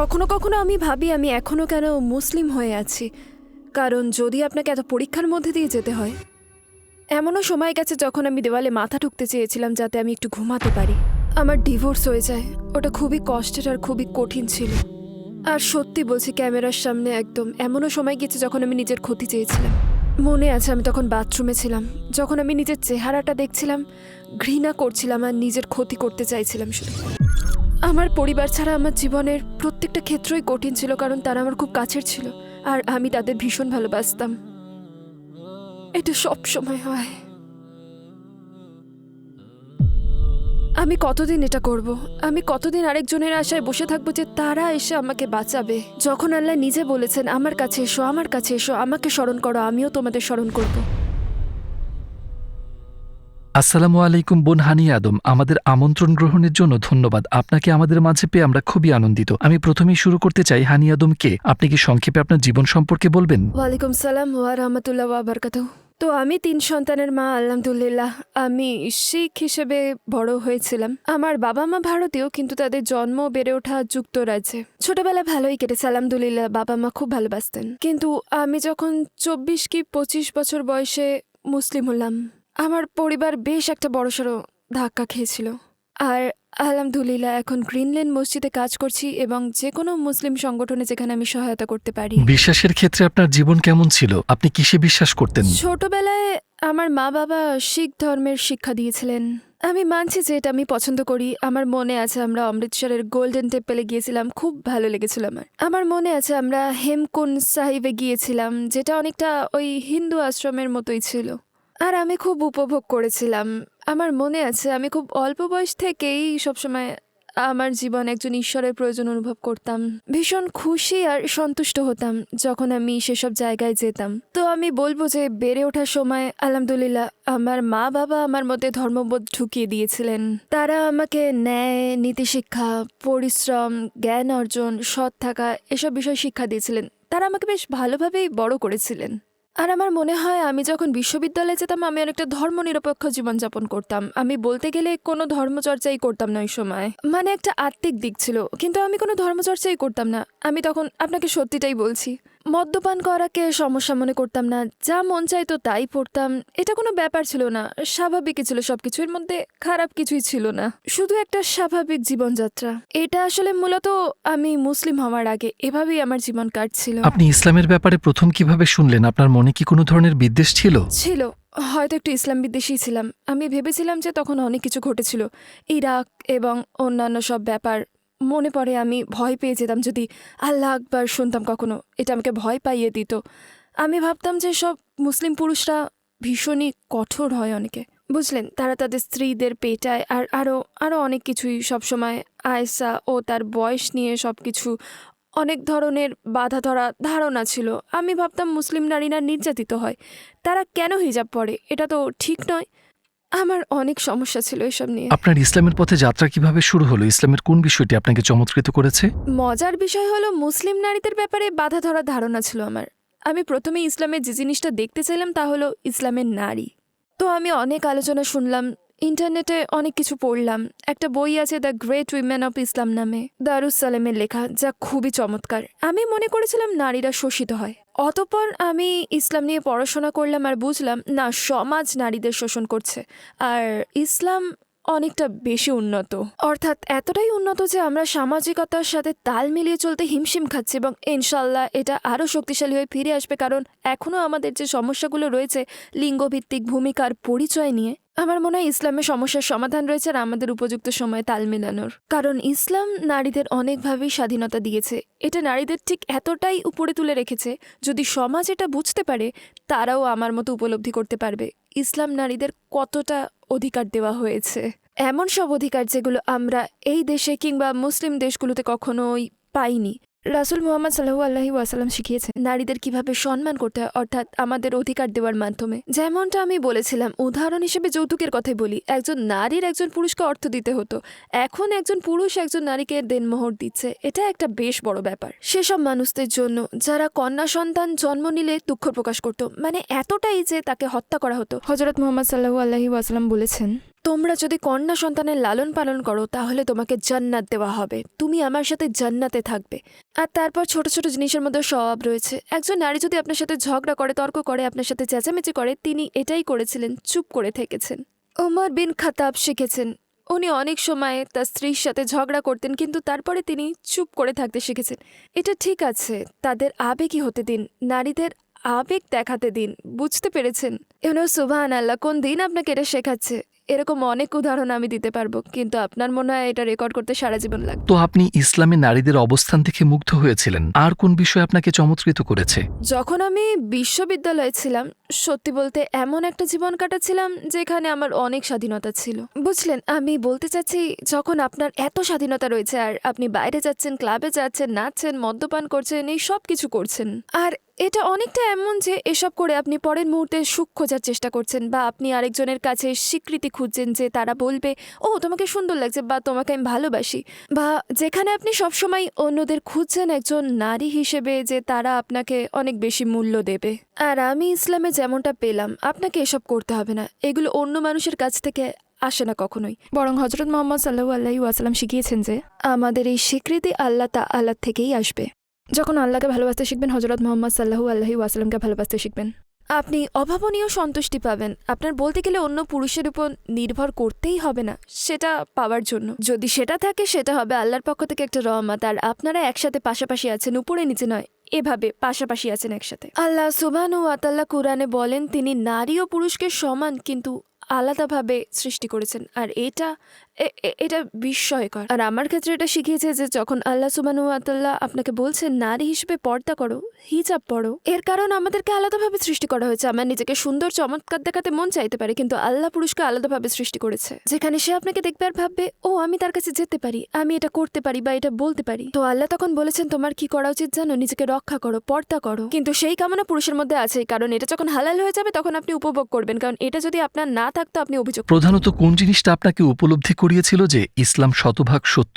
কখনো কখনো আমি ভাবি আমি এখনও কেন মুসলিম হয়ে আছি। কারণ যদি আপনাকে এত পরীক্ষার মধ্যে দিয়ে যেতে হয়, এমনও সময় গেছে যখন আমি দেওয়ালে মাথা ঠুকতে চেয়েছিলাম যাতে আমি একটু ঘুমাতে পারি। আমার ডিভোর্স হয়ে যায়, ওটা খুবই কষ্টের আর খুবই কঠিন ছিল। আর সত্যি বলছি, ক্যামেরার সামনে একদম এমনও সময় গেছে যখন আমি নিজের ক্ষতি চেয়েছিলাম। মনে আছে আমি তখন বাথরুমে ছিলাম, যখন আমি নিজের চেহারাটা দেখছিলাম, ঘৃণা করছিলাম আর নিজের ক্ষতি করতে চাইছিলাম শুধু। আমার পরিবার ছাড়া আমার জীবনের প্রত্যেকটা ক্ষেত্রই কঠিন ছিল, কারণ তারা আমার খুব কাছের ছিল আর আমি তাদের ভীষণ ভালোবাসতাম। এটা সব সময় হয়। আমি কতদিন এটা করব? আমি কতদিন আরেকজনের আশায় বসে থাকব যে তারা এসে আমাকে বাঁচাবে? যখন আল্লাহ নিজে বলেছেন, আমার কাছে এসো, আমার কাছে এসো, আমাকে স্মরণ করো, আমিও তোমাদের স্মরণ করব। আসসালামু আলাইকুম বোন হানি আদম। আমাদের আমন্ত্রণ গ্রহণের জন্য ধন্যবাদ। আপনাকে আমাদের মাঝে পেয়ে আমরা খুবই আনন্দিত। আমি প্রথমেই শুরু করতে চাই হানি আদম কে আপনি কি সংক্ষেপে আপনার জীবন সম্পর্কে বলবেন? ওয়ালাইকুম সালাম ওয়া রহমতুল্লাহ ওয়া বারাকাতুহু। তো আমি তিন সন্তানের মা, আলহামদুলিল্লাহ। আমি শিখ হিসেবে বড় হয়েছিলাম। আমার বাবা মা ভারতীয়, কিন্তু তাদের জন্ম বেড়ে ওঠা যুক্তরাজ্যে। ছোটবেলা ভালোই কেটেছে, আলহামদুলিল্লাহ। বাবা মা খুব ভালোবাসতেন। কিন্তু আমি যখন চব্বিশ কি পঁচিশ বছর বয়সে মুসলিম হলাম। আমার পরিবার বেশ একটা বড়সড় ধাক্কা খেয়েছিল। আর আলহামদুলিল্লাহ এখন গ্রিনল্যান্ড মসজিদে কাজ করছি এবং যে কোনো মুসলিম সংগঠনে যেখানে আমি সহায়তা করতে পারি। বিশ্বাসের ক্ষেত্রে আপনার জীবন কেমন ছিল? আপনি কিসে বিশ্বাস করতেন? ছোটবেলায় আমার মা বাবা শিখ ধর্মের শিক্ষা দিয়েছিলেন। আমি মানছি যে এটা আমি পছন্দ করি। আমার মনে আছে আমরা অমৃতসরের গোল্ডেন টেম্পলে গিয়েছিলাম খুব ভালো লেগেছিল আমার। আমার মনে আছে আমরা হেমকুন সাহিবে গিয়েছিলাম যেটা অনেকটা ওই হিন্দু আশ্রমের মতোই ছিল। আর আমি খুব উপভোগ করেছিলাম। আমার মনে আছে, আমি খুব অল্প বয়স থেকেই সবসময় আমার জীবন একজন ঈশ্বরের প্রয়োজন অনুভব করতাম। ভীষণ খুশি আর সন্তুষ্ট হতাম যখন আমি সেসব জায়গায় যেতাম। তো আমি বলব যে, বেড়ে ওঠার সময়, আলহামদুলিল্লাহ, আমার মা বাবা আমার মধ্যে ধর্মবোধ ঢুকিয়ে দিয়েছিলেন। তারা আমাকে ন্যায়, নীতিশিক্ষা, পরিশ্রম, জ্ঞান অর্জন, সৎ থাকা, এসব বিষয় শিক্ষা দিয়েছিলেন। তারা আমাকে বেশ ভালোভাবেই বড় করেছিলেন। আর আমার মনে হয় আমি যখন বিশ্ববিদ্যালয়ে যেতাম, আমি অনেকটা ধর্মনিরপেক্ষ জীবনযাপন করতাম। আমি বলতে গেলে কোনো ধর্মচর্চাই করতাম না ওই সময়। মানে একটা আত্মিক দিক ছিল, কিন্তু আমি কোনো ধর্মচর্চাই করতাম না। আমি তখন আপনাকে সত্যিটাই বলছি। মদ্যপান করাকে সমস্যা মনে করতাম না। যা মন চাইতো তাই পড়তাম। এটা কোনো ব্যাপার ছিল না। স্বাভাবিকই ছিল সবকিছু। এর মধ্যে খারাপ কিছুই ছিল না। শুধু একটা স্বাভাবিক জীবনযাত্রা। এটা আসলে মূলত আমি মুসলিম হওয়ার আগে এভাবেই আমার জীবন কাটছিল। আপনি ইসলামের ব্যাপারে প্রথম কীভাবে শুনলেন? আপনার মনে কি কোনো ধরনের বিদ্বেষ ছিল? ছিল। হয়তো একটু ইসলাম বিদ্বেষী ছিলাম। আমি ভেবেছিলাম যে তখন অনেক কিছু ঘটেছিল। ইরাক এবং অন্যান্য সব ব্যাপার। মনে পড়ে আমি ভয় পেয়ে যেতাম যদি আল্লাহ আকবার শুনতাম কখনো। এটা আমাকে ভয় পাইয়ে দিত। আমি ভাবতাম যে সব মুসলিম পুরুষরা ভীষণই কঠোর হয় অনেকে। বুঝলেন? তারা তাদের স্ত্রীদের পেটায় আর আরও আরও অনেক কিছুই সবসময় আয়সা ও তার বয়স নিয়ে সব কিছু অনেক ধরনের বাধা ধরা ধারণা ছিল। আমি ভাবতাম মুসলিম নারীরা নির্যাতিত হয়। তারা কেন হিজাব পরে? এটা তো ঠিক নয়। আমার অনেক সমস্যা ছিল এসব নিয়ে। আপনার ইসলামের পথে যাত্রা কীভাবে শুরু হলো? ইসলামের কোন বিষয়টি আপনাকে চমৎকৃত করেছে? মজার বিষয় হলো মুসলিম নারীদের ব্যাপারে বাধা ধরার ধারণা ছিল আমার। আমি প্রথমে ইসলামের যে জিনিসটা দেখতে চাইলাম তা হলো ইসলামের নারী। তো আমি অনেক আলোচনা শুনলাম ইন্টারনেটে অনেক কিছু পড়লাম। একটা বই আছে the great women of Islam নামে দারুস সালেমের লেখা, যা খুবই চমৎকার। আমি মনে করেছিলাম নারীরা শোষিত হয়। অতপর আমি ইসলাম নিয়ে পড়াশোনা করলাম আর বুঝলাম, না, সমাজ নারীদের শোষণ করছে। আর ইসলাম অনেকটা বেশি উন্নত। অর্থাৎ এতটাই উন্নত যে আমরা সামাজিকতার সাথে তাল মিলিয়ে চলতে হিমশিম খাচ্ছি এবং ইনশাল্লাহ এটা আরও শক্তিশালী হয়ে ফিরে আসবে কারণ এখনও আমাদের যে সমস্যাগুলো রয়েছে, লিঙ্গভিত্তিক ভূমিকার পরিচয় নিয়ে, আমার মনে হয় ইসলামের সমস্যার সমাধান রয়েছে আর আমাদের উপযুক্ত সময়ে তাল মেলানোর। কারণ ইসলাম নারীদের অনেকভাবেই স্বাধীনতা দিয়েছে। এটা নারীদের ঠিক এতটাই উপরে তুলে রেখেছে, যদি সমাজ এটা বুঝতে পারে, তারাও আমার মতো উপলব্ধি করতে পারবে। ইসলাম নারীদের কতটা অধিকার দেওয়া হয়েছে। এমন সব অধিকার যেগুলো আমরা এই দেশে কিংবা মুসলিম দেশগুলোতে কখনোই পাইনি। রাসুল মোহাম্মদ সাল্লাহু আল্লাহি ওয়াসাল্লাম শিখিয়েছেন, নারীদের কীভাবে সম্মান করতে হয়, অর্থাৎ আমাদের অধিকার দেওয়ার মাধ্যমে। যেমনটা আমি বলেছিলাম, উদাহরণ হিসেবে যৌতুকের কথাই বলি, একজন নারীর একজন পুরুষকে অর্থ দিতে হতো। এখন একজন পুরুষ একজন নারীকে দেনমোহর দিচ্ছে, এটা একটা বেশ বড় ব্যাপার। সেসব মানুষদের জন্য যারা কন্যা সন্তান জন্ম নিলে দুঃখ প্রকাশ করত মানে এতটাই যে তাকে হত্যা করা হতো। হজরত মোহাম্মদ সাল্লাহু আল্লাহি ওয়াসাল্লাম বলেছেন তোমরা যদি কন্যা সন্তানের লালন পালন করো, তাহলে তোমাকে জান্নাত দেওয়া হবে। তুমি আমার সাথে জান্নাতে থাকবে। আর তারপর ছোট ছোট জিনিসের মধ্যে স্বভাব রয়েছে। একজন নারী যদি আপনার সাথে ঝগড়া করে, তর্ক করে, আপনার সাথে চেঁচামেচি করে, তিনি এটাই করেছিলেন, চুপ করে থেকেছেন। ওমর বিন খাতাব শিখেছেন। উনি অনেক সময় তার স্ত্রীর সাথে ঝগড়া করতেন, কিন্তু তারপরে তিনি চুপ করে থাকতে শিখেছেন। এটা ঠিক আছে, তাদের আবেগই হতে দিন, নারীদের আবেগ দেখাতে দিন, বুঝতে পেরেছেন? এমন সুবাহান আল্লাহ কোন দিন আপনাকে এটা শেখাচ্ছে? এরকম অনেক উদাহরণ আমি দিতে পারব কিন্তু আপনার মনে হয় এটা রেকর্ড করতে সারা জীবন লাগবে। তো আপনি ইসলামে নারীদের অবস্থান দেখে মুগ্ধ হয়েছিলেন আর কোন বিষয় আপনাকে চমৎকৃত করেছে? যখন আমি বিশ্ববিদ্যালয়ে ছিলাম সত্যি বলতে এমন একটা জীবন কাটাচ্ছিলাম যেখানে আমার অনেক স্বাধীনতা ছিল। বুঝলেন আমি বলতে চাচ্ছি যখন আপনার এত স্বাধীনতা রয়েছে আর আপনি বাইরে যাচ্ছেন ক্লাবে যাচ্ছেন নাচছেন মদ্যপান করছেন এই সব কিছু করছেন আর এটা অনেকটা এমন যে এসব করে আপনি পরের মুহূর্তে সুখ খোঁজার চেষ্টা করছেন বা আপনি আরেকজনের কাছে স্বীকৃতি খুঁজছেন যে তারা বলবে ও তোমাকে সুন্দর লাগছে বা তোমাকে আমি ভালোবাসি। বা যেখানে আপনি সবসময় অন্যদের খুঁজছেন একজন নারী হিসেবে যে তারা আপনাকে অনেক বেশি মূল্য দেবে। আর আমি ইসলামে যেমনটা পেলাম আপনাকে এসব করতে হবে না। এগুলো অন্য মানুষের কাছ থেকে আসে না কখনোই। বরং হজরত মোহাম্মদ সাল্লাহু আল্লাহ ওয়াসালাম শিখিয়েছেন যে আমাদের এই স্বীকৃতি আল্লাহ তা আল্লাহ থেকেই আসবে। যখন আল্লাহকে ভালোবাসতে শিখবেন হজরত মোহাম্মদ সাল্লাহু আল্লাহি ওয়াসালামকে ভালোবাসতে শিখবেন। আপনি অভাবনীয় সন্তুষ্টি পাবেন। আপনার বলতে গেলে অন্য পুরুষের উপর নির্ভর করতেই হবে না, সেটা পাওয়ার জন্য। যদি সেটা থাকে, সেটা হবে আল্লাহর পক্ষ থেকে একটা রহমত। আর আপনারা একসাথে পাশাপাশি আছেন, উপরে নিচে নয়, এভাবে পাশাপাশি আছেন একসাথে। আল্লাহ সুবান ও আতাল্লাহ কোরআনে বলেন, তিনি নারী ও পুরুষকে সমান, কিন্তু আলাদাভাবে সৃষ্টি করেছেন। আর এটা এটা বিস্ময়কর। আর আমার ক্ষেত্রে এটা শিখিয়েছে যে যখন আল্লাহ সুবানু আতাল্লাহ আপনাকে বলছেন, নারী হিসেবে পর্দা করো, হিজাব পড়ো এর কারণ আমাদেরকে আলাদাভাবে সৃষ্টি করা হয়েছে। আমার নিজেকে সুন্দর, চমৎকার দেখাতে মন চাইতে পারে, কিন্তু আল্লাহ পুরুষকে আলাদাভাবে সৃষ্টি করেছে। যেখানে সে আপনাকে দেখবে আর ভাববে, ও, আমি তার কাছে যেতে পারি, আমি এটা করতে পারি বা এটা বলতে পারি। তো আল্লাহ তখন বলেছেন, তোমার কি করা উচিত জানো? নিজেকে রক্ষা করো, পর্দা করো। কিন্তু সেই কামনা পুরুষের মধ্যে আছে কারণ এটা যখন হালাল হয়ে যাবে, তখন আপনি উপভোগ করবেন। কারণ এটা যদি আপনার না থাকতো, আপনি অভিযোগ প্রধানত কোন জিনিসটা আপনাকে উপলব্ধি করিয়েছিল যে ইসলাম শতভাগ সত্য।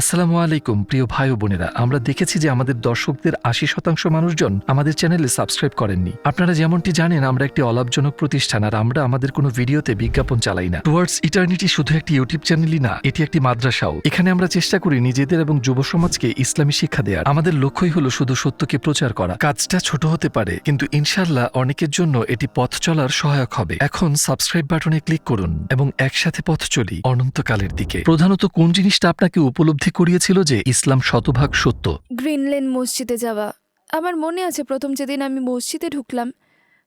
আসসালামু আলাইকুম, প্রিয় ভাই বোনেরা। আমরা দেখেছি যে আমাদের দর্শকদের আশি শতাংশ মানুষজন আমাদের চ্যানেলে সাবস্ক্রাইব করেননি। আপনারা যেমনটি জানেন, আমরা একটি অলাভজনক প্রতিষ্ঠান আর আমরা আমাদের কোনো ভিডিওতে বিজ্ঞাপন চালাই না। টুয়ার্ডস ইটার্নিটি শুধু একটি ইউটিউব চ্যানেলই না, এটি একটি মাদ্রাসাও। এখানে আমরা চেষ্টা করি নিজেদের এবং যুব সমাজকে ইসলামী শিক্ষা দেওয়ার আমাদের লক্ষ্যই হলো শুধু সত্যকে প্রচার করা। কাজটা ছোট হতে পারে, কিন্তু ইনশাল্লাহ অনেকের জন্য এটি পথ চলার সহায়ক হবে। এখন সাবস্ক্রাইব বাটনে ক্লিক করুন এবং একসাথে পথ চলি অনন্তকালের দিকে। প্রধানত কোন জিনিসটা আপনাকে উপলব্ধি করিয়েছিল যে ইসলাম শতভাগ সত্য। গ্রিনল্যান্ড মসজিদে যাওয়া। আমার মনে আছে প্রথম যেদিন আমি মসজিদে ঢুকলাম,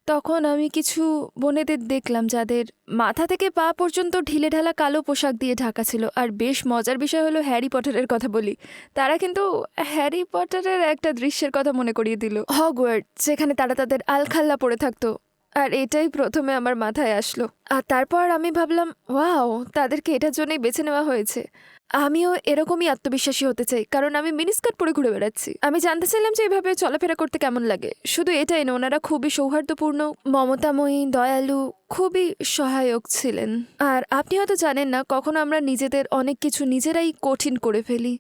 তখন আমি কিছু বোনেদের দেখলাম যাদের মাথা থেকে পা পর্যন্ত ঢিলে ঢালা কালো পোশাক দিয়ে ঢাকা ছিল। আর বেশ মজার বিষয় হলো হ্যারি পটারের কথা বলি। তারা কিন্তু হ্যারি পটারের একটা দৃশ্যের কথা মনে করিয়ে দিল। হগওয়ার্ড, যেখানে তারা তাদের আলখাল্লা পড়ে থাকতো। আর এটাই প্রথমে আমার মাথায় আসলো। আর তারপর আমি ভাবলাম, ওয়াও, তাদেরকে এটার জন্যই বেছে নেওয়া হয়েছে। আমিও এরকমই আত্মবিশ্বাসী হতে চাই, কারণ আমি মিনিস্কার্ট পরে ঘুরে বেড়াচ্ছি। আমি জানতে চাইলাম যে এভাবে চলাফেরা করতে কেমন লাগে। শুধু এটাই না ওনারা খুবই সৌহার্দ্যপূর্ণ, মমতাময়ী, দয়ালু, খুবই সহায়ক ছিলেন। আর আপনি হয়তো জানেন না, কখনো আমরা নিজেদের অনেক কিছু নিজেরাই কঠিন করে ফেলি।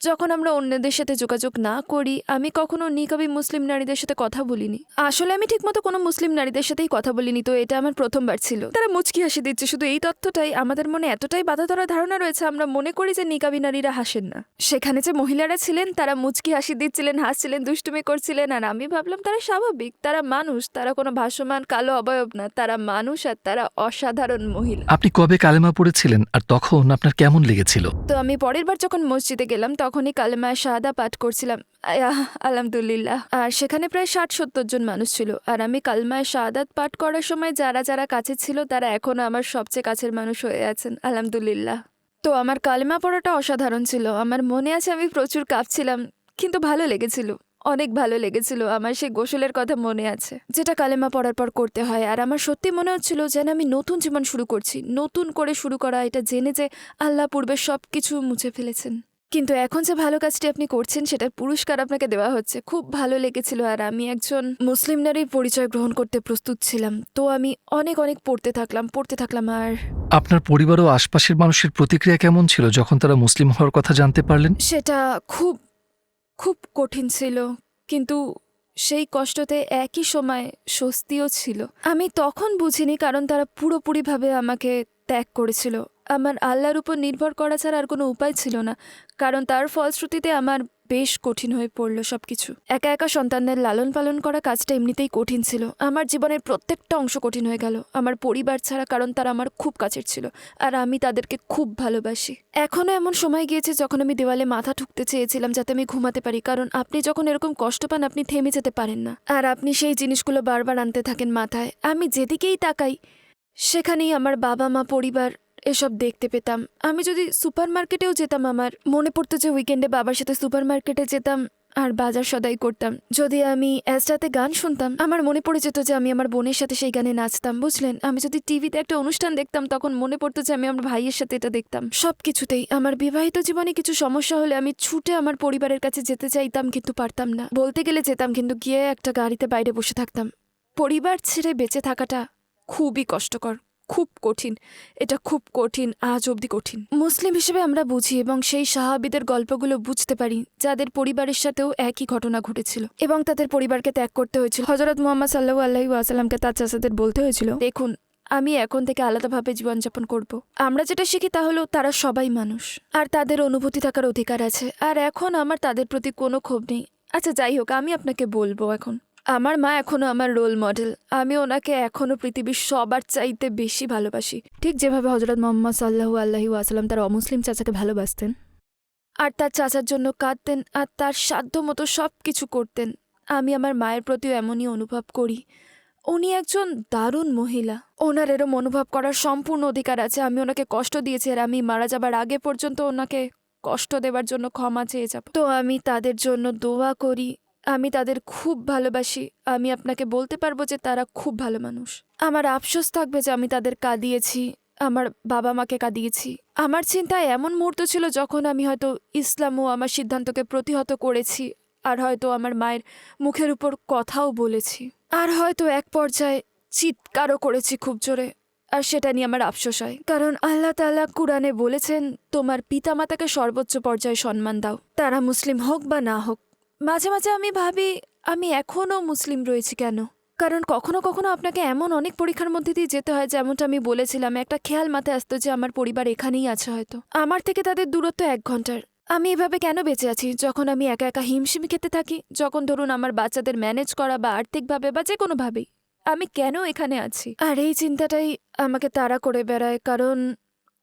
যখন আমরা অন্যদের সাথে যোগাযোগ না করি আমি কখনো নিকাবি মুসলিম নারীদের সাথে কথা বলিনি। আসলে আমি ঠিকমতো কোনো মুসলিম নারীদের সাথেই কথা বলিনি তো এটা আমার প্রথমবার ছিল। তারা মুচকি হাসি দিচ্ছে শুধু এই তথ্যটাই। আমাদের মনে এতটাই বাধা ধরা ধারণা রয়েছে আমরা মনে করি যে নিকাবি নারীরা হাসেন না। সেখানে যে মহিলারা ছিলেন তারা মুচকি হাসি দিচ্ছিলেন হাসছিলেন দুষ্টুমি করছিলেন আর আমি ভাবলাম তারা স্বাভাবিক তারা মানুষ তারা কোনো ভাসমান কালো অবয়ব না তারা মানুষ আর তারা অসাধারণ মহিলা। আপনি কবে কালেমা পড়েছিলেন আর তখন আপনার কেমন লেগেছিল? তো আমি পরের বার যখন মসজিদে গেলাম তখনই কালেমা শাহাদা পাঠ করছিলাম। আলহামদুলিল্লাহ। আর সেখানে প্রায় ষাট সত্তর জন মানুষ ছিল। আর আমি কালমায় শাহাদাত পাঠ করার সময় যারা যারা কাছে ছিল, তারা এখনও আমার সবচেয়ে কাছের মানুষ হয়ে আছেন। আলহামদুলিল্লাহ। তো আমার কালেমা পড়াটা অসাধারণ ছিল। আমার মনে আছে আমি প্রচুর কাঁপছিলাম, কিন্তু ভালো লেগেছিল। অনেক ভালো লেগেছিল। আমার সেই গোসলের কথা মনে আছে, যেটা কালেমা পড়ার পর করতে হয়। আর আমার সত্যি মনে হচ্ছিল যেন আমি নতুন জীবন শুরু করছি। নতুন করে শুরু করা, এটা জেনে যে আল্লাহ পূর্বে সব কিছু মুছে ফেলেছেন। কিন্তু এখন যে ভালো কাজটি আপনি করছেন সেটার পুরস্কার আপনাকে দেওয়া হচ্ছে। খুব ভালো লেগেছিল আর আমি একজন মুসলিম নারীর পরিচয় গ্রহণ করতে প্রস্তুত ছিলাম। তো আমি অনেক অনেক পড়তে থাকলাম পড়তে থাকলাম আর আপনার পরিবার ও আশপাশের মানুষের প্রতিক্রিয়া কেমন ছিল যখন তারা মুসলিম হওয়ার কথা জানতে পারলেন? সেটা খুব খুব কঠিন ছিল। কিন্তু সেই কষ্টতে একই সময় স্বস্তিও ছিল। আমি তখন বুঝিনি কারণ তারা পুরোপুরিভাবে আমাকে ত্যাগ করেছিল। আমার আল্লাহর উপর নির্ভর করা ছাড়া আর কোনো উপায় ছিল না, কারণ তার ফলশ্রুতিতে আমার বেশ কঠিন হয়ে পড়ল সব কিছু একা একা সন্তানদের লালন পালন করা কাজটা এমনিতেই কঠিন ছিল। আমার জীবনের প্রত্যেকটা অংশ কঠিন হয়ে গেল। আমার পরিবার ছাড়া কারণ তারা আমার খুব কাছের ছিল, আর আমি তাদেরকে খুব ভালোবাসি। এখনও এমন সময় গিয়েছে যখন আমি দেওয়ালে মাথা ঠুকতে চেয়েছিলাম যাতে আমি ঘুমাতে পারি, কারণ আপনি যখন এরকম কষ্ট পান, আপনি থেমে যেতে পারেন না। আর আপনি সেই জিনিসগুলো বারবার আনতে থাকেন মাথায়। আমি যেদিকেই তাকাই, সেখানেই আমার বাবা মা পরিবার এসব দেখতে পেতাম। আমি যদি সুপার মার্কেটেও যেতাম আমার, মনে পড়তো যে উইকেন্ডে বাবার সাথে সুপার মার্কেটে যেতাম আর বাজার সদাই করতাম। যদি আমি অ্যাস্টাতে গান শুনতাম, আমার মনে পড়ে যেত যে আমি আমার বোনের সাথে সেই গানে নাচতাম, বুঝলেন? আমি যদি টিভিতে একটা অনুষ্ঠান দেখতাম, তখন মনে পড়তো যে আমি আমার ভাইয়ের সাথে এটা দেখতাম। সব কিছুতেই আমার বিবাহিত জীবনে কিছু সমস্যা হলে আমি ছুটে আমার পরিবারের কাছে যেতে চাইতাম কিন্তু পারতাম না। বলতে গেলে যেতাম কিন্তু গিয়ে একটা গাড়িতে বাইরে বসে থাকতাম। পরিবার ছেড়ে বেঁচে থাকাটা খুবই কষ্টকর। খুব কঠিন। এটা খুব কঠিন, আজ অবধি কঠিন। মুসলিম হিসেবে আমরা বুঝি এবং সেই সাহাবিদের গল্পগুলো বুঝতে পারি, যাদের পরিবারের সাথেও একই ঘটনা ঘটেছিল এবং তাদের পরিবারকে ত্যাগ করতে হয়েছিল। হজরত মোহাম্মদ সাল্লাহ আল্লাহি আসালামকে তার চাচাদের বলতে হয়েছিল, দেখুন, আমি এখন থেকে আলাদাভাবে জীবনযাপন করব। আমরা যেটা শিখি তা হলো তারা সবাই মানুষ, আর তাদের অনুভূতি থাকার অধিকার আছে, আর এখন আমার তাদের প্রতি কোনো ক্ষোভ নেই। আচ্ছা যাই হোক, আমি আপনাকে বলব এখন। আমার মা এখনও আমার রোল মডেল আমি ওনাকে এখনও পৃথিবীর সবার চাইতে বেশি ভালোবাসি। ঠিক যেভাবে হজরত মোহাম্মদ সাল্লাহু আল্লাহি আসালাম তার অমুসলিম চাচাকে ভালোবাসতেন, আর তার চাচার জন্য কাঁদতেন, আর তার সাধ্য মতো সব কিছু করতেন, আমি আমার মায়ের প্রতিও এমনই অনুভব করি। উনি একজন দারুণ মহিলা। ওনার এরম অনুভব করার সম্পূর্ণ অধিকার আছে। আমি ওনাকে কষ্ট দিয়েছি আর আমি মারা যাবার আগে পর্যন্ত ওনাকে কষ্ট দেওয়ার জন্য ক্ষমা চেয়ে যাব। তো আমি তাদের জন্য দোয়া করি। আমি তাদের খুব ভালোবাসি। আমি আপনাকে বলতে পারব যে তারা খুব ভালো মানুষ। আমার আফসোস থাকবে যে আমি তাদের কাঁদিয়েছি, আমার বাবা মাকে কাঁদিয়েছি। আমার চিন্তায় এমন মুহূর্ত ছিল যখন আমি হয়তো ইসলাম ও আমার সিদ্ধান্তকে প্রতিহত করেছি আর হয়তো আমার মায়ের মুখের উপর কথাও বলেছি। আর হয়তো এক পর্যায়ে চিৎকারও করেছি খুব জোরে। আর সেটা নিয়ে আমার আফসোস হয়। কারণ আল্লাহ তাআলা কুরআনে বলেছেন, তোমার পিতামাতাকে সর্বোচ্চ পর্যায়ে সম্মান দাও। তারা মুসলিম হোক বা না হোক মাঝে মাঝে আমি ভাবি, আমি এখনও মুসলিম রয়েছি কেন? কারণ কখনো কখনো আপনাকে এমন অনেক পরীক্ষার মধ্যে দিয়ে যেতে হয়, যেমনটা আমি বলেছিলাম, একটা খেয়াল মাথায় আসতো যে আমার পরিবার এখানেই আছে হয়তো। আমার থেকে তাদের দূরত্ব এক ঘণ্টার। আমি এভাবে কেন বেঁচে আছি? যখন আমি একা একা হিমশিম খেতে থাকি, যখন ধরুন আমার বাচ্চাদের ম্যানেজ করা বা আর্থিকভাবে বা যে কোনোভাবেই আমি কেন এখানে আছি? আর এই চিন্তাটাই আমাকে তাড়া করে বেড়ায়, কারণ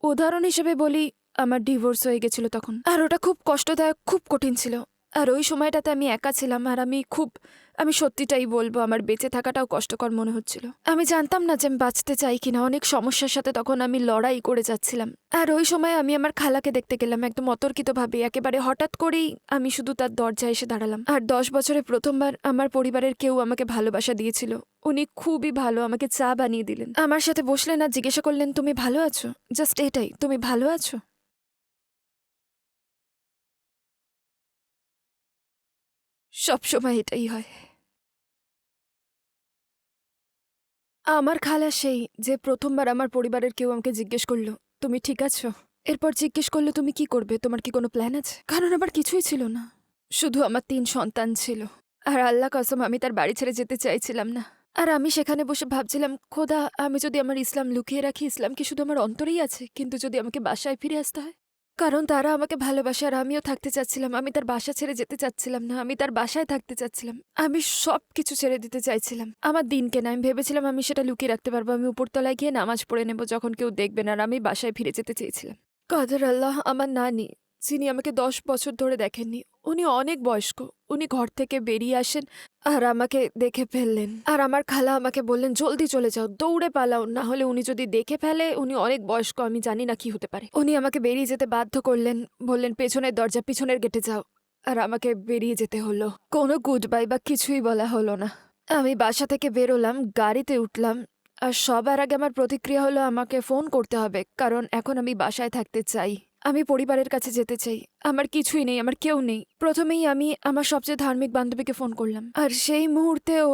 উদাহরণ হিসেবে বলি, আমার ডিভোর্স হয়ে গেছিল তখন। আর ওটা খুব কষ্টদায়ক, খুব কঠিন ছিল। আর ওই সময়টাতে আমি একা ছিলাম আর আমি খুব, আমি সত্যিটাই বলব আমার বেঁচে থাকাটাও কষ্টকর মনে হচ্ছিল। আমি জানতাম না যে আমি বাঁচতে চাই কিনা, অনেক সমস্যার সাথে তখন আমি লড়াই করে যাচ্ছিলাম। আর ওই সময় আমি আমার খালাকে দেখতে গেলাম, একদম অতর্কিতভাবে একেবারে হঠাৎ করেই আমি শুধু তার দরজায় এসে দাঁড়ালাম। আর দশ বছরে প্রথমবার আমার পরিবারের কেউ আমাকে ভালোবাসা দিয়েছিল। উনি খুবই ভালো, আমাকে চা বানিয়ে দিলেন। আমার সাথে বসলেন আর জিজ্ঞাসা করলেন, তুমি ভালো আছো? জাস্ট এটাই, তুমি ভালো আছো? সব সময় এটাই হয়। আমার খালা সেই যে প্রথমবার আমার পরিবারের কেউ আমাকে জিজ্ঞেস করল, তুমি ঠিক আছো? এরপর জিজ্ঞেস করল, তুমি কি করবে? তোমার কি কোনো প্ল্যান আছে? কারণ আমার কিছুই ছিল না। শুধু আমার তিন সন্তান ছিল। আর আল্লাহ কসম, আমি তার বাড়ি ছেড়ে যেতে চাইছিলাম না। আর আমি সেখানে বসে ভাবছিলাম, খোদা, আমি যদি আমার ইসলাম লুকিয়ে রাখি, ইসলাম কি শুধু আমার অন্তরেই আছে? কিন্তু যদি আমাকে বাসায় ফিরে আসতে হয়? কারণ তারা আমাকে ভালোবাসে আর আমিও থাকতে চাচ্ছিলাম। আমি তার বাসা ছেড়ে যেতে চাচ্ছিলাম না। আমি তার বাসায় থাকতে চাচ্ছিলাম। আমি সব কিছু ছেড়ে দিতে চাইছিলাম। আমার দিনকে না, আমি ভেবেছিলাম আমি সেটা লুকিয়ে রাখতে পারব। আমি উপরতলায় গিয়ে নামাজ পড়ে নেব যখন কেউ দেখবে না, আর আমি বাসায় ফিরে যেতে চেয়েছিলাম। কাদের আল্লাহ আমার নানি যিনি আমাকে দশ বছর ধরে দেখেননি, উনি অনেক বয়স্ক, উনি ঘর থেকে বেরিয়ে আসেন আর আমাকে দেখে ফেললেন। আর আমার খালা আমাকে বললেন, জলদি চলে যাও, দৌড়ে পালাও, না হলে উনি যদি দেখে ফেলে, উনি অনেক বয়স্ক, আমি জানি না কি হতে পারে। উনি আমাকে বেরিয়ে যেতে বাধ্য করলেন, বললেন, পেছনের দরজা, পিছনের গেটে যাও। আর আমাকে বেরিয়ে যেতে হলো। কোনো গুড বাই বা কিছুই বলা হলো না। আমি বাসা থেকে বেরোলাম, গাড়িতে উঠলাম, আর সবার আগে আমার প্রতিক্রিয়া হলো, আমাকে ফোন করতে হবে, কারণ এখন আমি বাসায় থাকতে চাই। আমি পরিবারের কাছে যেতে চাই। আমার কিছুই নেই, আমার কেউ নেই। প্রথমেই আমি আমার সবচেয়ে ধার্মিক বান্ধবীকে ফোন করলাম। আর সেই মুহূর্তেও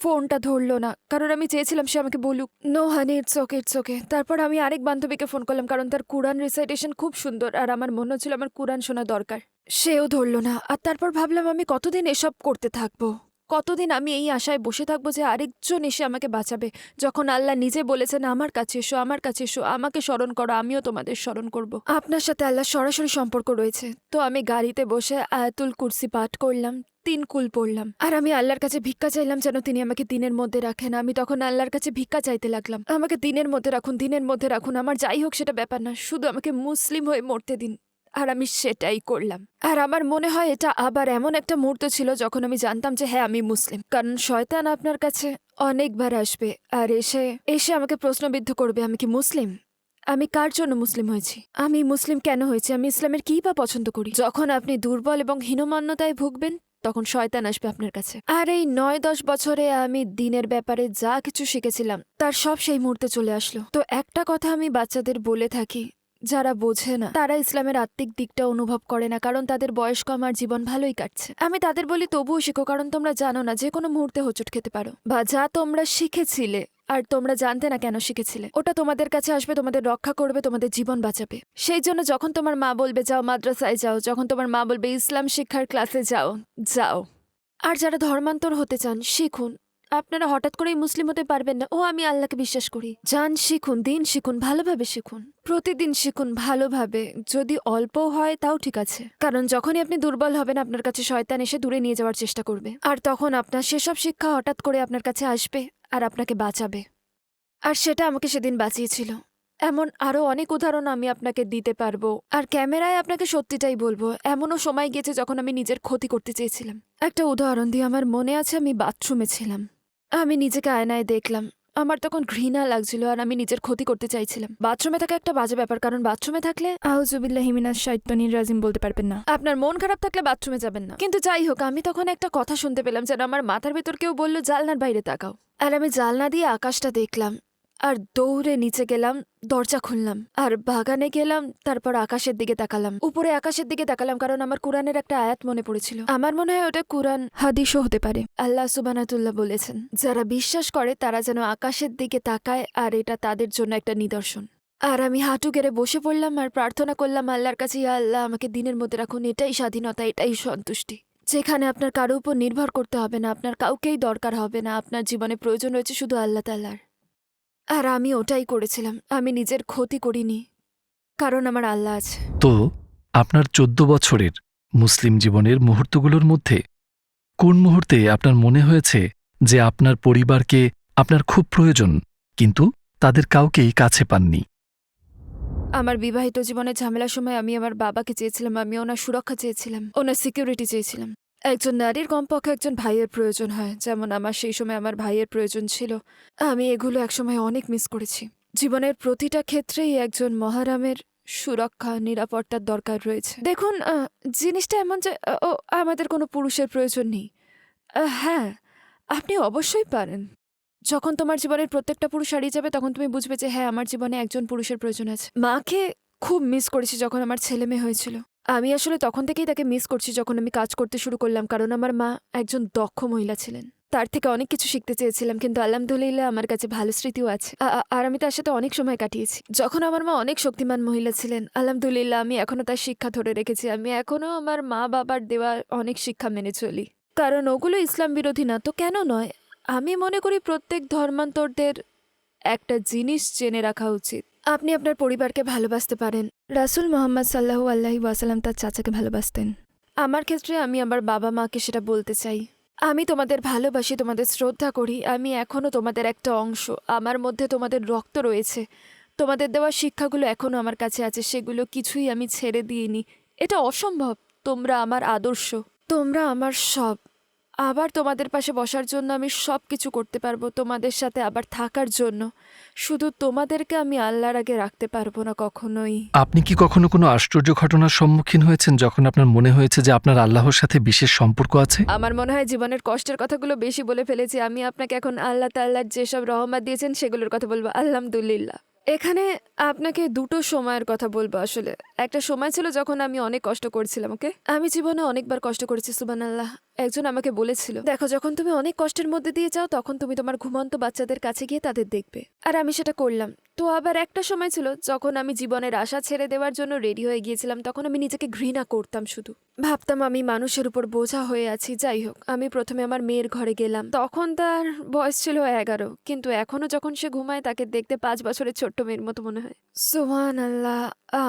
ফোনটা ধরলো না, কারণ আমি চেয়েছিলাম সে আমাকে বলুক no honey it's okay it's okay তারপর আমি আরেক বান্ধবীকে ফোন করলাম, কারণ তার কুরআন রিসাইটেশন খুব সুন্দর, আর আমার মনে হচ্ছিল আমার কুরআন শোনা দরকার। সেও ধরলো না। আর তারপর ভাবলাম আমি কতদিন এসব করতে থাকব? কতদিন আমি এই আশায় বসে থাকব যে আরেকজন এসে আমাকে বাঁচাবে? যখন আল্লাহ নিজে বলেছেন, আমার কাছে এসো, আমার কাছে এসো, আমাকে স্মরণ করো, আমিও তোমাদের স্মরণ করব। আপনার সাথে আল্লাহ সরাসরি সম্পর্ক রয়েছে। তো আমি গাড়িতে বসে আয়াতুল কুরসি পাঠ করলাম, তিন কুল পড়লাম। আর আমি আল্লাহর কাছে ভিক্ষা চাইলাম যেন তিনি আমাকে দিনের মধ্যে রাখেন। আমি তখন আল্লাহর কাছে ভিক্ষা চাইতে লাগলাম। আমাকে দিনের মধ্যে রাখুন, দিনের মধ্যে রাখুন। আমার যাই হোক, সেটা ব্যাপার না। শুধু আমাকে মুসলিম হয়ে মরতে দিন। আর আমি সেটাই করলাম। আর আমার মনে হয় এটা আবার এমন একটা মুহূর্ত ছিল যখন আমি জানতাম যে হ্যাঁ আমি মুসলিম। কারণ শয়তান আপনার কাছে অনেকবার আসবে আর এসে এসে আমাকে প্রশ্নবিদ্ধ করবে, আমি কি মুসলিম? আমি কার জন্য মুসলিম হয়েছি? আমি মুসলিম কেন হয়েছি? আমি ইসলামের কী বা পছন্দ করি? যখন আপনি দুর্বল এবং হীনমান্যতায় ভুগবেন, তখন শয়তান আসবে আপনার কাছে। আর এই নয়, দশ বছরে আমি দিনের ব্যাপারে যা কিছু শিখেছিলাম, তার সব সেই মুহূর্তে চলে আসলো। তো একটা কথা আমি বাচ্চাদের বলে থাকি যারা বোঝে না, তারা ইসলামের আত্মিক দিকটা অনুভব করে না, কারণ তাদের বয়স কম আর জীবন ভালোই কাটছে। আমি তাদের বলি, তবুও শিখো, কারণ তোমরা জানো না যে কোনো মুহূর্তে হোঁচট খেতে পারো। বা যা তোমরা শিখেছিলে আর তোমরা জানতে না কেন শিখেছিলে, ওটা তোমাদের কাছে আসবে, তোমাদের রক্ষা করবে, তোমাদের জীবন বাঁচাবে। সেই জন্য যখন তোমার মা বলবে, যাও মাদ্রাসায় যাও, যখন তোমার মা বলবে, ইসলাম শিক্ষার ক্লাসে যাও যাও। আর যারা ধর্মান্তর হতে চান, শিখুন। আপনারা হঠাৎ করেই মুসলিম হতে পারবেন না। ও, আমি আল্লাহকে বিশ্বাস করি। যান শিখুন, দিন শিখুন, ভালোভাবে শিখুন। প্রতিদিন শিখুন ভালোভাবে। যদি অল্প হয়, তাও ঠিক আছে। কারণ যখনই আপনি দুর্বল হবেন, আপনার কাছে শয়তান এসে দূরে নিয়ে যাওয়ার চেষ্টা করবে। আর তখন আপনার সেসব শিক্ষা হঠাৎ করে আপনার কাছে আসবে আর আপনাকে বাঁচাবে। আর সেটা আমাকে সেদিন বাঁচিয়েছিল। এমন আরও অনেক উদাহরণ আমি আপনাকে দিতে পারব। আর ক্যামেরায় আপনাকে সত্যিটাই বলব, এমনও সময় গেছে যখন আমি নিজের ক্ষতি করতে চেয়েছিলাম। একটা উদাহরণ দিয়ে আমার মনে আছে, আমি বাথরুমে ছিলাম। আমি নিজেকে আয়নায় দেখলাম। আমার তখন ঘৃণা লাগছিল আর আমি নিজের ক্ষতি করতে চাইছিলাম। বাথরুমে থাকা একটা বাজে ব্যাপার কারণ বাথরুমে থাকলে আউজুবিল্লাহ হিমিনা শাইতানির রাজিম বলতে পারবেন না। আপনার মন খারাপ থাকলে বাথরুমে যাবেন না। কিন্তু যাই হোক আমি তখন একটা কথা শুনতে পেলাম যেন আমার মাথার ভেতর কেউ বলল জালনার বাইরে তাকাও। আর আমি জালনা দিয়ে আকাশটা দেখলাম। আর দৌড়ে নিচে গেলাম, দরজা খুললাম। আর বাগানে গেলাম, তারপর আকাশের দিকে তাকালাম। উপরে আকাশের দিকে তাকালাম কারণ আমার কোরআনের একটা আয়াত মনে পড়েছিল। আমার মনে হয় ওটা কোরআন হাদিসও হতে পারে। আল্লাহ সুবানাতুল্লাহ বলেছেন, যারা বিশ্বাস করে তারা যেন আকাশের দিকে তাকায় আর এটা তাদের জন্য একটা নিদর্শন। আর আমি হাঁটু গেড়ে বসে পড়লাম আর প্রার্থনা করলাম, আল্লাহর কাছে ইয়া আল্লাহ, আমাকে দিনের মধ্যে রাখুন, এটাই স্বাধীনতা, এটাই সন্তুষ্টি। যেখানে আপনার কারও উপর নির্ভর করতে হবে না, আপনার কাউকেই দরকার হবে না, আপনার জীবনে প্রয়োজন রয়েছে শুধু আল্লাহ তাল্লার আর আমি ওটাই করেছিলাম। আমি নিজের ক্ষতি করিনি কারণ আমার আল্লাহ আছে। তো আপনার চোদ্দ বছরের মুসলিম জীবনের মুহূর্তগুলোর মধ্যে কোন মুহূর্তে আপনার মনে হয়েছে যে আপনার পরিবারকে আপনার খুব প্রয়োজন কিন্তু তাদের কাউকেই কাছে পাননি? আমার বিবাহিত জীবনের ঝামেলার সময় আমি আমার বাবাকে চেয়েছিলাম আমি ওনার সুরক্ষা চেয়েছিলাম ওনার সিকিউরিটি চেয়েছিলাম। একজন নারীর কমপক্ষে একজন ভাইয়ের প্রয়োজন হয়। যেমন আমার সেই সময় আমার ভাইয়ের প্রয়োজন ছিল। আমি এগুলো একসময় অনেক মিস করেছি। জীবনের প্রতিটা ক্ষেত্রেই একজন মহারামের সুরক্ষা, নিরাপত্তার দরকার রয়েছে। দেখুন জিনিসটা এমন যে ও, আমাদের কোনো পুরুষের প্রয়োজন নেই। হ্যাঁ আপনি অবশ্যই পারেন। যখন তোমার জীবনের প্রত্যেকটা পুরুষ হারিয়ে যাবে, তখন তুমি বুঝবে যে হ্যাঁ আমার জীবনে একজন পুরুষের প্রয়োজন আছে। মাকে খুব মিস করেছি যখন আমার ছেলে মেয়ে হয়েছিল। আমি আসলে তখন থেকেই তাকে মিস করছি যখন আমি কাজ করতে শুরু করলাম, কারণ আমার মা একজন দক্ষ মহিলা ছিলেন। তার থেকে অনেক কিছু শিখতে চেয়েছিলাম, কিন্তু আলহামদুলিল্লাহ আমার কাছে ভালো স্মৃতিও আছে। আর আমি তার সাথে অনেক সময় কাটিয়েছি। যখন আমার মা অনেক শক্তিমান মহিলা ছিলেন, আলহামদুলিল্লাহ আমি এখনও তার শিক্ষা ধরে রেখেছি। আমি এখনও আমার মা বাবার দেওয়া অনেক শিক্ষা মেনে চলি। কারণ ওগুলো ইসলাম বিরোধী না, তো কেন নয়? আমি মনে করি প্রত্যেক ধর্মান্তরদের একটা জিনিস জেনে রাখা উচিত। আপনি আপনার পরিবারকে ভালোবাসতে পারেন রাসুল মোহাম্মদ সাল্লাহু আল্লাহি ওয়াসালাম তার চাচাকে ভালোবাসতেন। আমার ক্ষেত্রে আমি আমার বাবা মাকে সেটা বলতে চাই। আমি তোমাদের ভালোবাসি, তোমাদের শ্রদ্ধা করি, আমি এখনও তোমাদের একটা অংশ। আমার মধ্যে তোমাদের রক্ত রয়েছে। তোমাদের দেওয়া শিক্ষাগুলো এখনও আমার কাছে আছে, সেগুলো কিছুই আমি ছেড়ে দিইনি। এটা অসম্ভব। তোমরা আমার আদর্শ। তোমরা আমার সব। আবার তোমাদের পাশে বসার জন্য আমি সব কিছু করতে পারব তোমাদের সাথে আবার থাকার জন্য। শুধু তোমাদেরকে আমি আল্লাহর আগে রাখতে পারব না কখনোই। আপনি কি কখনো কোনো আশ্চর্য ঘটনার সম্মুখীন হয়েছেন যখন আপনার মনে হয়েছে যে আপনার আল্লাহর সাথে বিশেষ সম্পর্ক আছে? আমার মনে হয় জীবনের কষ্টের কথাগুলো বেশি বলে ফেলেছি। আমি আপনাকে এখন আল্লাহ তাল্লার যেসব রহমত দিয়েছেন সেগুলোর কথা বলব। আলহামদুলিল্লাহ। এখানে আপনাকে দুটো সময়ের কথা বলব আসলে। একটা সময় ছিল যখন আমি অনেক কষ্ট করছিলাম ওকে? আমি জীবনে অনেকবার কষ্ট করেছি সুবান আল্লাহ একজন আমাকে বলেছিল, দেখো, যখন তুমি অনেক কষ্টের মধ্যে দিয়ে যাও, তখন তুমি তোমার ঘুমন্ত বাচ্চাদের কাছে গিয়ে তাদের দেখবে। আর আমি সেটা করলাম। তো আবার একটা সময় ছিল, যখন আমি জীবনের আশা ছেড়ে দেওয়ার জন্য রেডি হয়ে গিয়েছিলাম, তখন আমি নিজেকে ঘৃণা করতাম শুধু। ভাবতাম আমি মানুষের উপর বোঝা হয়ে আছি, যাই হোক, আমি প্রথমে আমার মেয়ের ঘরে গেলাম। তখন তার বয়স ছিল এগারো, কিন্তু এখনও যখন সে ঘুমায়, তাকে দেখতে পাঁচ বছরের ছোট্ট মেয়ের মতো মনে হয়। সোহান আল্লাহ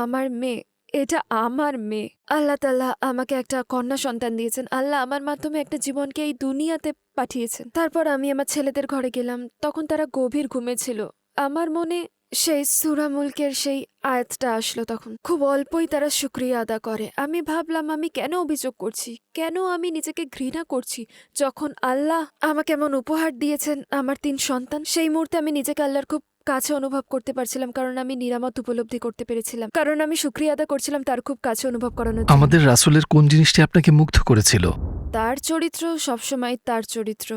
আমার মেয়ে এটা আমার মেয়ে। আল্লাহ তাল্লাহ আমাকে একটা কন্যা সন্তান দিয়েছেন। আল্লাহ আমার মাধ্যমে একটা জীবনকে এই দুনিয়াতে পাঠিয়েছেন। তারপর আমি আমার ছেলেদের ঘরে গেলাম। তখন তারা গভীর ঘুমেছিল আমার মনে সেই সুরামুলকের সেই আয়াতটা আসলো তখন। খুব অল্পই তারা শুক্রিয়া আদা করে। আমি ভাবলাম, আমি কেন অভিযোগ করছি? কেন আমি নিজেকে ঘৃণা করছি? যখন আল্লাহ আমাকে এমন উপহার দিয়েছেন, আমার তিন সন্তান, সেই মুহূর্তে আমি নিজেকে আল্লাহর খুব কাছে অনুভব করতে পারছিলাম কারণ আমি নিরামত উপলব্ধি করতে পেরেছিলাম। কারণ আমি শুক্রিয়া আদা করছিলাম তার খুব কাছে অনুভব জন্য। আমাদের রাসূলের কোন জিনিসটি আপনাকে মুগ্ধ করেছিল? তার চরিত্র সবসময় তার চরিত্র।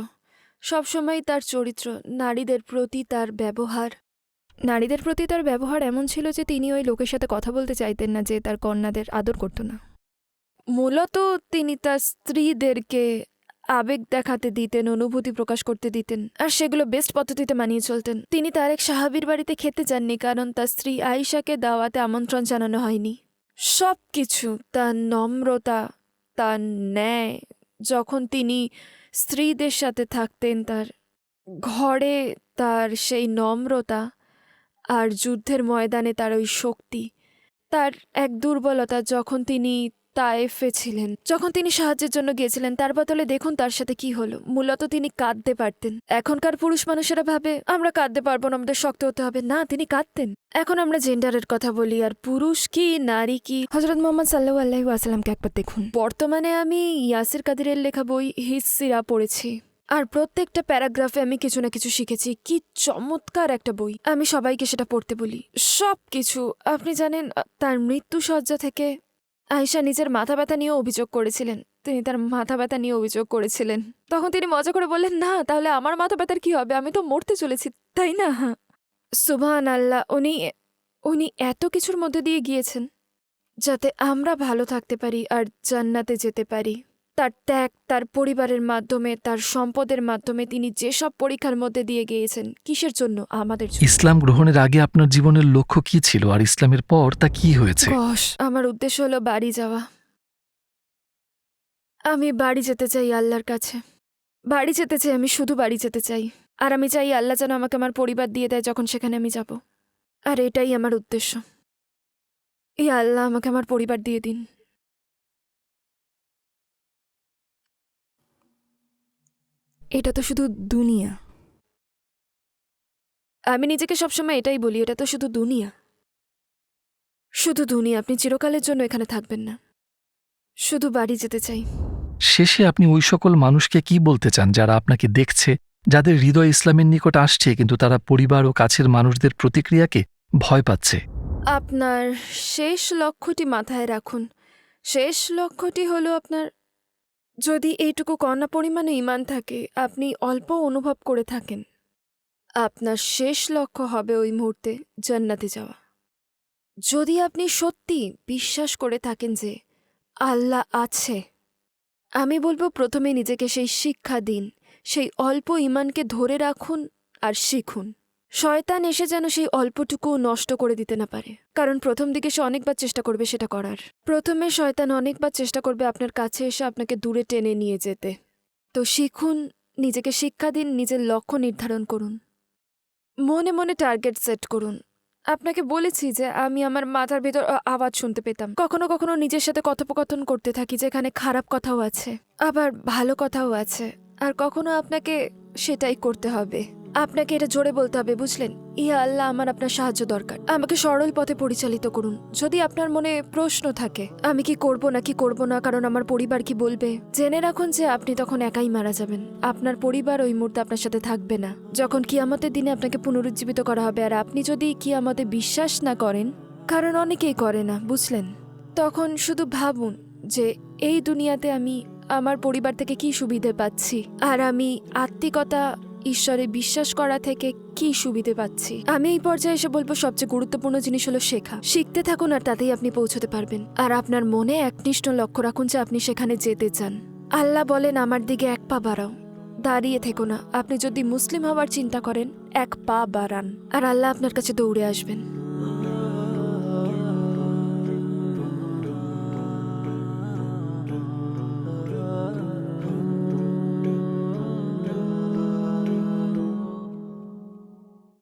সবসময় তার চরিত্র নারীদের প্রতি তার ব্যবহার। নারীদের প্রতি তার ব্যবহার এমন ছিল যে তিনি ওই লোকের সাথে কথা বলতে চাইতেন না যে তার কন্যাদের আদর করত না। মূলত তিনি তার স্ত্রীদেরকে আবেগ দেখাতে দিতেন, অনুভূতি প্রকাশ করতে দিতেন আর সেগুলো বেস্ট পদ্ধতিতে মানিয়ে চলতেন। তিনি তার এক সাহাবির বাড়িতে খেতে যাননি কারণ তার স্ত্রী আয়েশাকে দাওয়াতে আমন্ত্রণ জানানো হয়নি। সব কিছু তার নম্রতা, তার ন্যায়, যখন তিনি স্ত্রীদের সাথে থাকতেন তার ঘরে তার সেই নম্রতা আর যুদ্ধের ময়দানে তার ওই শক্তি, তার এক দুর্বলতা যখন তিনি তায়েফে ছিলেন যখন তিনি সাহায্যের জন্য গিয়েছিলেন, তার বদলে দেখুন তার সাথে কি হলো। মূলত তিনি কাঁদতে পারতেন। এখনকার পুরুষ মানুষেরা ভাবে, আমরা কাঁদতে পারব না, আমাদের শক্ত হতে হবে। না, তিনি কাঁদতেন। এখন আমরা জেন্ডারের কথা বলি, আর পুরুষ কি, নারী কি? হজরত মোহাম্মদ সাল্লাহ আল্লাহ আসালামকে একবার দেখুন। বর্তমানে আমি ইয়াসির কাদিরের লেখা বই হিসিরা পড়েছি। আর প্রত্যেকটা প্যারাগ্রাফে আমি কিছু না কিছু শিখেছি। কি চমৎকার একটা বই। আমি সবাইকে সেটা পড়তে বলি। সব কিছু আপনি জানেন তার মৃত্যু সজ্জা থেকে আয়েশা নিজের মাথা ব্যথা নিয়ে অভিযোগ করেছিলেন। তিনি তার মাথা ব্যথা নিয়ে অভিযোগ করেছিলেন। তখন তিনি মজা করে বললেন, না, তাহলে আমার মাথা ব্যথার কি হবে? আমি তো মরতে চলেছি, তাই না? সুবহান আল্লাহ উনি উনি এত কিছুর মধ্যে দিয়ে গিয়েছেন যাতে আমরা ভালো থাকতে পারি আর জান্নাতে যেতে পারি। তার ত্যাগ তার পরিবারের মাধ্যমে তার সম্পদের মাধ্যমে তিনি যেসব পরীক্ষার মধ্যে দিয়ে গিয়েছেন কিসের জন্য? আমাদের ইসলাম গ্রহণের আগে আপনার জীবনের লক্ষ্য কি ছিল? আর ইসলামের পর তা কি হয়েছে? আমার উদ্দেশ্য হলো বাড়ি যাওয়া। আমি বাড়ি যেতে চাই আল্লাহর কাছে। বাড়ি যেতে চাই আমি শুধু বাড়ি যেতে চাই। আর আমি চাই আল্লাহ যেন আমাকে আমার পরিবার দিয়ে দেয় যখন সেখানে আমি যাব। আর এটাই আমার উদ্দেশ্য। এই আল্লাহ আমাকে আমার পরিবার দিয়ে দিন। এটা তো শুধু দুনিয়া। আমি নিজেকে সবসময় এটাই বলি এটা তো শুধু দুনিয়া। শুধু দুনিয়া আপনি চিরকালের জন্য এখানে থাকবেন না। শুধু বাড়ি যেতে চাই। শেষে আপনি ওই সকল মানুষকে কি বলতে চান যারা আপনাকে দেখছে যাদের হৃদয় ইসলামের নিকট আসছে কিন্তু তারা পরিবার ও কাছের মানুষদের প্রতিক্রিয়াকে ভয় পাচ্ছে? আপনার শেষ লক্ষ্যটি মাথায় রাখুন। শেষ লক্ষ্যটি হলো আপনার যদি এইটুকু কণা পরিমাণে ইমান থাকে, আপনি অল্প অনুভব করে থাকেন। আপনার শেষ লক্ষ্য হবে ওই মুহূর্তে জান্নাতে যাওয়া। যদি আপনি সত্যি বিশ্বাস করে থাকেন যে আল্লাহ আছে, আমি বলব প্রথমে নিজেকে সেই শিক্ষা দিন, সেই অল্প ইমানকে ধরে রাখুন আর শিখুন। শয়তান এসে যেন সেই অল্পটুকু নষ্ট করে দিতে না পারে। কারণ প্রথম দিকে সে অনেকবার চেষ্টা করবে সেটা করার। প্রথমে শয়তান অনেকবার চেষ্টা করবে আপনার কাছে এসে আপনাকে দূরে টেনে নিয়ে যেতে। তো শিখুন, নিজেকে শিক্ষা দিন, নিজের লক্ষ্য নির্ধারণ করুন। মনে মনে টার্গেট সেট করুন। আপনাকে বলেছি যে আমি আমার মাথার ভেতর আওয়াজ শুনতে পেতাম। কখনো কখনো নিজের সাথে কথোপকথন করতে থাকি যেখানে খারাপ কথাও আছে, আবার ভালো কথাও আছে। আর কখনো আপনাকে সেটাই করতে হবে। আপনাকে এটা জোরে বলতে হবে, বুঝলেন? ইয়া আল্লাহ, আমার আপনার সাহায্য দরকার। আমাকে সরল পথে পরিচালিত করুন। যদি আপনার মনে প্রশ্ন থাকে, আমি কি করব না কি করব না, কারণ আমার পরিবার কি বলবে? জেনে রাখুন যে আপনি তখন একাই মারা যাবেন। আপনার পরিবার ওই মুহূর্তে আপনার সাথে থাকবে না। যখন কিয়ামতের দিনে আপনাকে পুনরুজ্জীবিত করা হবে, আর আপনি যদি কিয়ামতে বিশ্বাস না করেন, কারণ অনেকেই করে না, বুঝলেন? তখন শুধু ভাবুন যে, এই দুনিয়াতে আমি আমার পরিবার থেকে কি সুবিধে পাচ্ছি? আর আমি আত্মিকতা ঈশ্বরে বিশ্বাস করা থেকে কি সুবিধে পাচ্ছি? আমি এই পর্যায়ে এসে বলব, সবচেয়ে গুরুত্বপূর্ণ জিনিস হলো শেখা। শিখতে থাকুন আর তাতেই আপনি পৌঁছতে পারবেন। আর আপনার মনে একনিষ্ঠ লক্ষ্য রাখুন যে আপনি সেখানে যেতে চান। আল্লাহ বলেন, আমার দিকে এক পা বাড়াও। দাঁড়িয়ে থেকো না। আপনি যদি মুসলিম হওয়ার চিন্তা করেন, এক পা বাড়ান। আর আল্লাহ আপনার কাছে দৌড়ে আসবেন।